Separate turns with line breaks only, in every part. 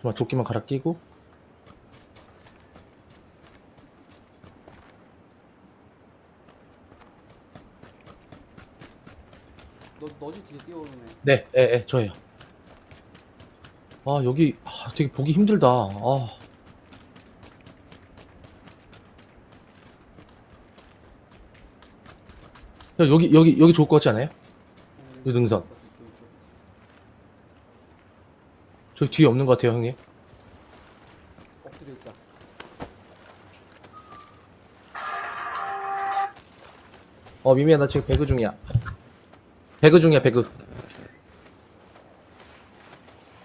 정말 조끼만 갈아 끼고
너 너지 뒤에 뛰어오는 애.
네, 예, 예, 저예요. 아, 여기, 아, 되게 보기 힘들다. 아. 야, 여기, 여기, 여기 좋을 것 같지 않아요? 이 능선.
이쪽, 이쪽.
저기 뒤에 없는 것 같아요, 형님.
엎드려 있자.
어, 미미야, 나 지금 배그 중이야. 배그 중이야, 배그.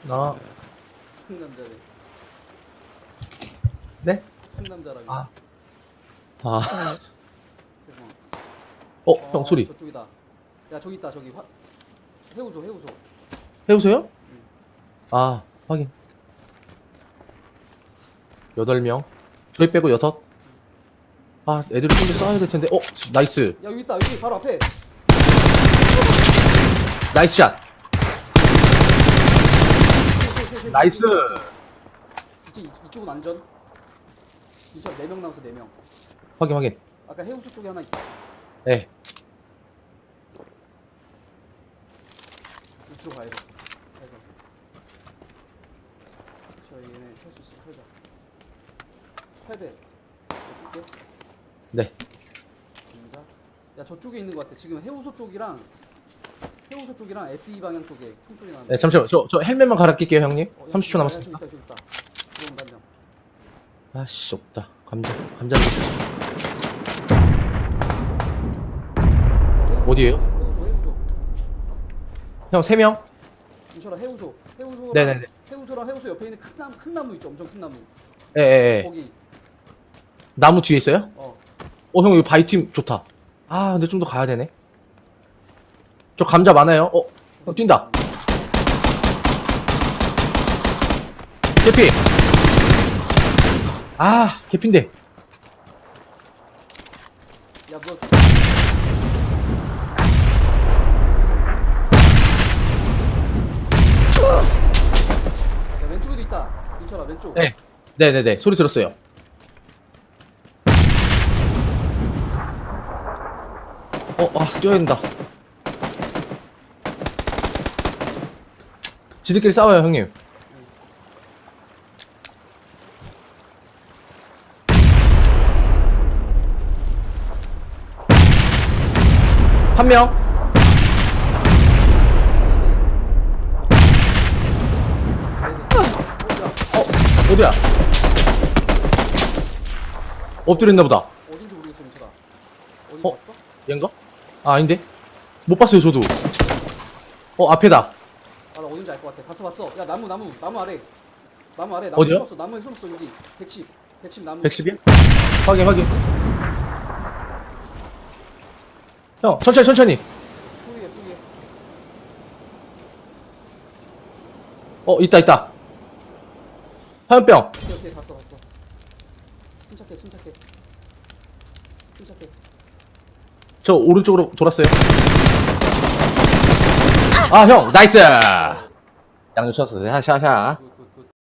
나,
상남자래.
네?
상남자라고.
아. 아,
세상.
어,
어,
형, 소리.
저쪽이다. 야 저기 있다 저기 화... 해우소 해우소.
해보세요? 아, 확인. 여덟 명. 저희 빼고 여섯. 아, 애들이 좀더 싸워야 될 텐데. 어, 나이스.
야 여기 있다 여기 바로 앞에.
나이스 샷. 나이스.
이쪽 이쪽은 안전. 이쪽 네명 남았어 네 명.
확인, 확인.
아까 해우소 쪽에 하나 있다.
네.
밑으로 가야 돼. 그래서 저 얘네 펼수 있어 펼자. 패배. 어떻게?
네.
감자. 야 저쪽에 있는 것 같아. 지금 해우소 쪽이랑 해우소 쪽이랑 SE 방향 쪽에 총소리 나는데.
네, 잠시만. 저, 저 헬멧만 갈아 낄게요, 형님.
어,
30초
야,
남았습니다.
저기 있다 저기 있다. 들어온 단장.
아씨, 없다. 감자. 감자.
해우소,
어디에요?
해우소 해우소.
형, 세명
인철아 해우소. 해우소랑
네네네.
해우소랑 해우소 옆에 있는 큰 나무 큰 나무 있죠. 엄청 큰 나무.
예, 예, 예.
거기.
나무 뒤에 있어요?
어.
어, 형, 여기 바이팀 좋다. 아, 근데 좀 더 가야 되네. 저 감자 많아요. 어, 어 뛴다. 개피. 아, 개피인데.
야 뭐. 야 왼쪽에도 있다. 인철아 왼쪽.
네. 네네네. 소리 들었어요. 어, 아, 뛰어야 된다. 지들끼리 싸워요, 형님. 한 명. 어, 어디야? 엎드렸나 보다.
어딘지 모르겠어 인철아. 어디
어?
갔어?
얘인가? 아, 아닌데? 못 봤어요, 저도. 어, 앞에다.
아나 어딘지 알 것 같아. 봤어 봤어. 야 나무 나무 나무 아래. 나무 아래 나무
어디요?
숨었어. 나무에 숨었어 여기. 110. 110 나무.
110이야? 확인, 확인. 형, 천천히, 천천히.
뿌리에 뿌리에.
어, 있다, 있다. 화염병.
오케이 오케이 봤어 봤어. 침착해 침착해. 침착해.
저 오른쪽으로 돌았어요. 아, 형, 나이스! 양쪽 쳤어. 샤샤샤.
굿.